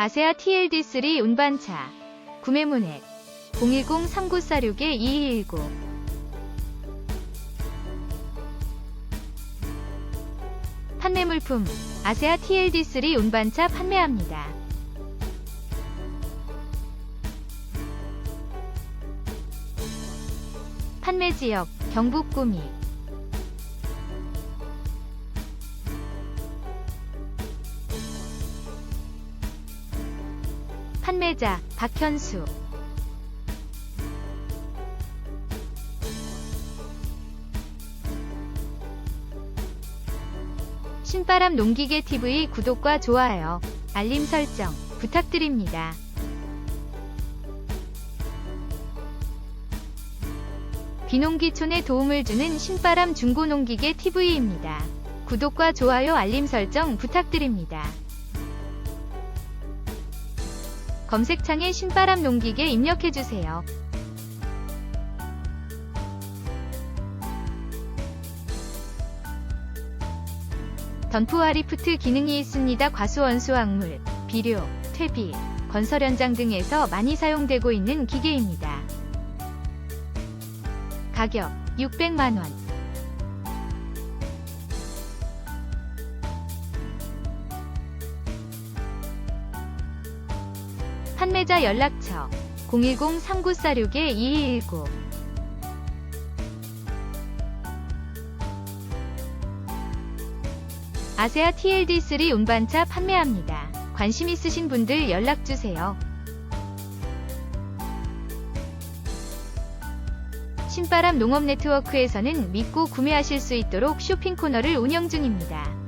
아세아 TLD3 운반차 구매 문의 010-3946-2219 판매 물품 아세아 TLD3 운반차 판매합니다. 판매 지역 경북 구미 판매자 박현수 신바람 농기계 TV 구독과 좋아요, 알림 설정 부탁드립니다. 비농기촌에 도움을 주는 신바람 중고농기계 TV입니다. 구독과 좋아요 알림 설정 부탁드립니다. 검색창에 신바람 농기계 입력해주세요. 던프와 리프트 기능이 있습니다. 과수원수 확물, 비료, 퇴비, 건설 현장 등에서 많이 사용되고 있는 기계입니다. 가격 600만원 판매자 연락처 010-3946-2219 아세아 TLD3 운반차 판매합니다. 관심 있으신 분들 연락주세요. 신바람 농업 네트워크에서는 믿고 구매하실 수 있도록 쇼핑 코너를 운영 중입니다.